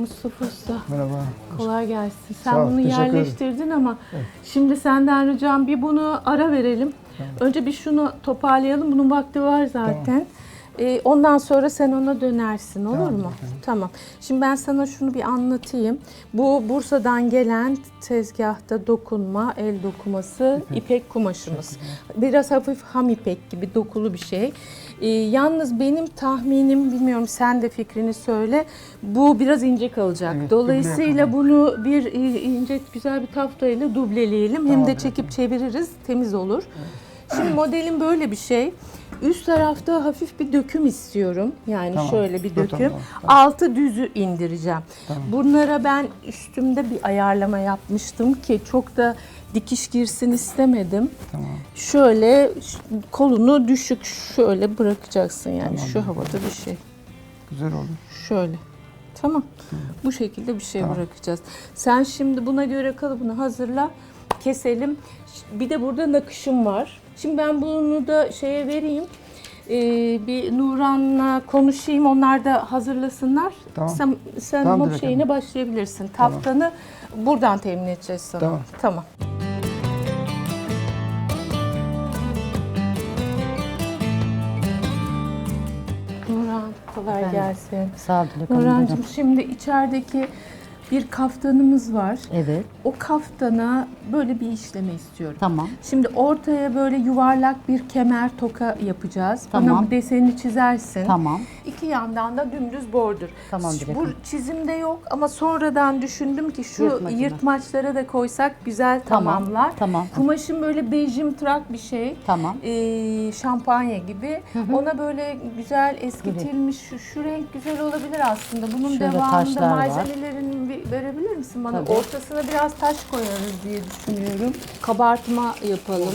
Mustafa Usta. Merhaba. Kolay gelsin. Sen Sağ ol, bunu teşekkür yerleştirdin ama şimdi senden ricam bir bunu ara verelim. Önce bir şunu toparlayalım. Bunun vakti var zaten. Ee, ondan sonra sen ona dönersin olur Tamam, mu? efendim. Tamam. Şimdi ben sana şunu bir anlatayım. Bu Bursa'dan gelen tezgahta dokunma, el dokuması ipek kumaşımız. Biraz hafif ham ipek gibi dokulu bir şey. Ee, yalnız benim tahminim bilmiyorum sen de fikrini söyle. Bu biraz ince kalacak. Evet, Dolayısıyla bunu bir e, ince güzel bir taftayla dubleleyelim. Hem de Tamam, çekip çeviririz. Temiz olur. Şimdi modelin böyle bir şey. Üst tarafta hafif bir döküm istiyorum. Yani Tamam. şöyle bir Dur, döküm. tamam. Altı düzü indireceğim. Tamam. Bunlara ben üstümde bir ayarlama yapmıştım ki çok da dikiş girsin istemedim. Tamam. Şöyle ş- kolunu düşük şöyle bırakacaksın yani Tamam. şu havada bir şey. Güzel oldu. Şöyle. Tamam. Bu şekilde bir şey Tamam. bırakacağız. Sen şimdi buna göre kalıbını hazırla. Keselim. Bir de burada nakışım var. Şimdi ben bunu da şeye vereyim. Ee, bir Nuran'la konuşayım. Onlar da hazırlasınlar. Tamam. Sen, sen Tamam, mob şeyine başlayabilirsin. Taftanı buradan temin edeceğiz sana. Tamam. Tamam. Nuran kolay Efendim? gelsin. Sağ ol Dilek Hanım. Nurhan'cığım buyurun. şimdi içerideki bir kaftanımız var. Evet, O kaftana böyle bir işleme istiyorum. tamam. Şimdi ortaya böyle yuvarlak bir kemer toka yapacağız. Bana Tamam. bu desenini çizersin. Tamam. İki yandan da dümdüz bordur. Tamam, Dilek Bu çizimde yok ama sonradan düşündüm ki şu Yırtmacına. yırtmaçlara da koysak güzel Tamam, tamamlar. tamam. Kumaşın böyle bejimtrak bir şey. Tamam. Ee, şampanya gibi. Ona böyle güzel eskitilmiş şu, şu renk güzel olabilir aslında. Bunun Şöyle devamında taşlar var. Malzemelerini verebilir misin bana? Tabii. Ortasına biraz taş koyarız diye düşünüyorum. Kabartma yapalım.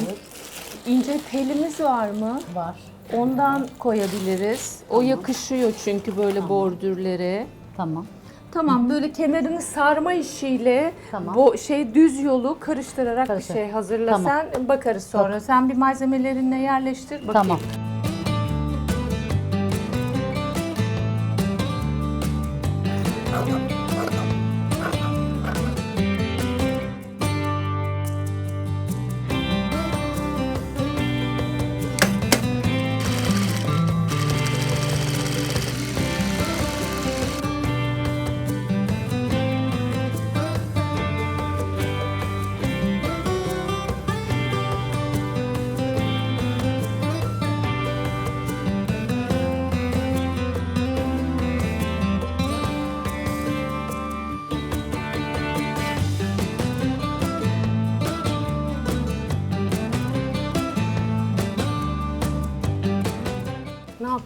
İnce telimiz var mı? Var. Ondan koyabiliriz. O yakışıyor çünkü böyle bordürlere. Tamam. Tamam böyle kenarını sarma işiyle Tamam. bu şey düz yolu karıştırarak Karıştır. bir şey hazırla Tamam. sen bakarız sonra. Sen bir malzemelerinle yerleştir bakayım. Tamam.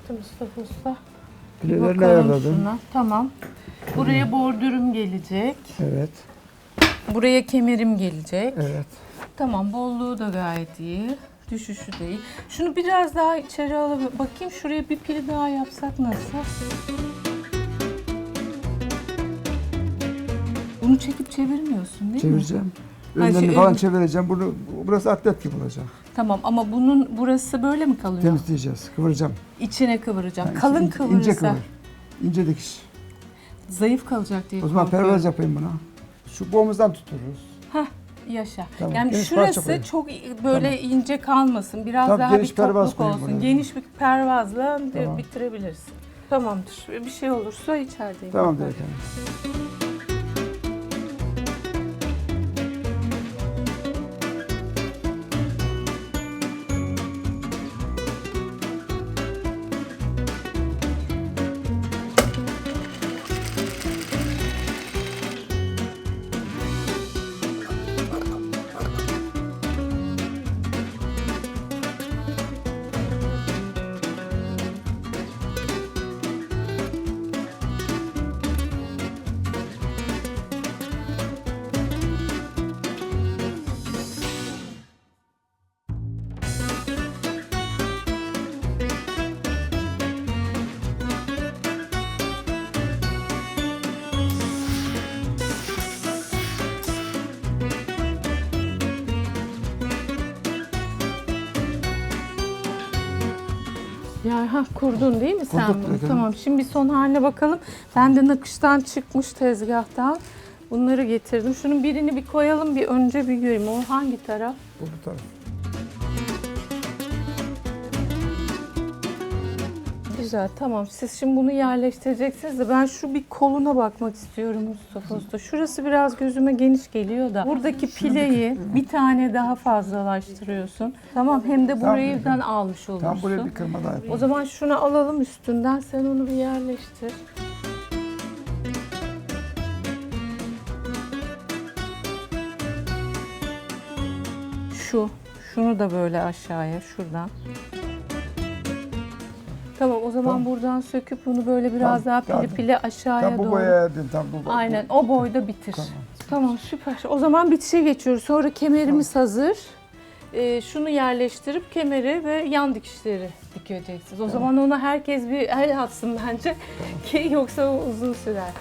Ne yaptın Mustafa Usta? Bileğlerini Bakalım ayarladım. şuna. Tamam. Buraya bordürüm gelecek. Evet. Buraya kemerim gelecek. Evet. Tamam bolluğu da gayet iyi. Düşüşü de iyi. Şunu biraz daha içeri alabilir. Bakayım şuraya bir pil daha yapsak nasıl? Bunu çekip çevirmiyorsun değil mi? Çevireceğim. Önlerini şey, falan ön- çevireceğim. Bunu burası atlet gibi olacak. Tamam ama bunun burası böyle mi kalıyor? Temizleyeceğiz. Kıvıracağım. İçine kıvıracağım. Yani Kalın ince- kıvırırsa İnce kıvır. İnce dikiş. zayıf kalacak diye O zaman korkuyorum. pervaz yapayım buna. Şu boğumuzdan tuturuz. Hah yaşa. Tamam, Yani geniş şurası çok böyle ince kalmasın. Biraz Tamam, daha bir topluk olsun. buraya. Geniş bir pervazla Tamam. bitirebilirsin. Tamamdır. Bir şey olursa içerideyim. Tamam Dilek Ya ha kurdun değil mi sen Kurduk bunu? Tamam. Şimdi bir son haline bakalım. Ben de nakıştan çıkmış tezgahtan. Bunları getirdim. Şunun birini bir koyalım bir önce bir göreyim. O hangi taraf? Bu bu taraf. Güzel tamam. Siz şimdi bunu yerleştireceksiniz de ben şu bir koluna bakmak istiyorum Mustafa Usta. Şurası biraz gözüme geniş geliyor da. Buradaki pileyi bir tane daha fazlalaştırıyorsun. Tamam hem de Tamam. burayıdan almış Tam olursun. buraya bir kırma daha yapalım. O zaman şunu alalım üstünden sen onu bir yerleştir. Şu, şunu da böyle aşağıya şuradan. Tamam o zaman Tamam. buradan söküp bunu böyle biraz Tamam, daha pili pili aşağıya Tam bu doğru. boyaya değil, tam bu. bu- Aynen o boyda bitir. Tamam. Tamam süper. O zaman bitişe geçiyoruz. Sonra kemerimiz hazır. Ee, şunu yerleştirip kemeri ve yan dikişleri dikeceksiniz. O zaman ona herkes bir el atsın bence ki yoksa o uzun sürer.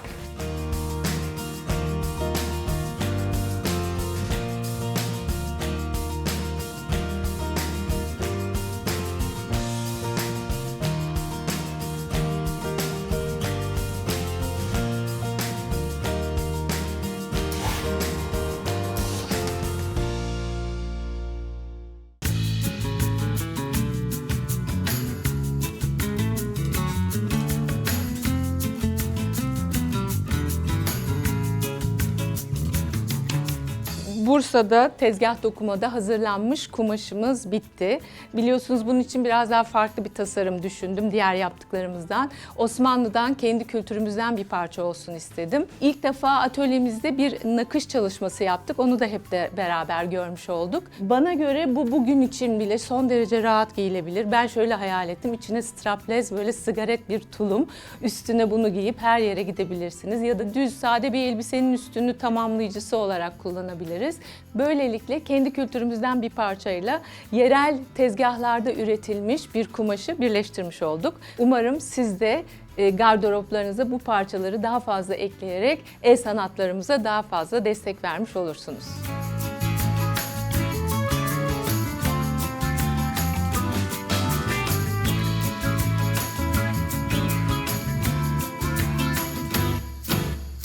Bursa'da tezgah dokumada hazırlanmış kumaşımız bitti. Biliyorsunuz bunun için biraz daha farklı bir tasarım düşündüm diğer yaptıklarımızdan. Osmanlı'dan, kendi kültürümüzden bir parça olsun istedim. İlk defa atölyemizde bir nakış çalışması yaptık. Onu da hep de beraber görmüş olduk. Bana göre bu bugün için bile son derece rahat giyilebilir. Ben şöyle hayal ettim. İçine strapless böyle sigaret bir tulum. Üstüne bunu giyip her yere gidebilirsiniz. Ya da düz sade bir elbisenin üstünü tamamlayıcısı olarak kullanabiliriz. Böylelikle kendi kültürümüzden bir parçayla yerel tezgahlarda üretilmiş bir kumaşı birleştirmiş olduk. Umarım siz de e, gardıroplarınıza bu parçaları daha fazla ekleyerek el sanatlarımıza daha fazla destek vermiş olursunuz.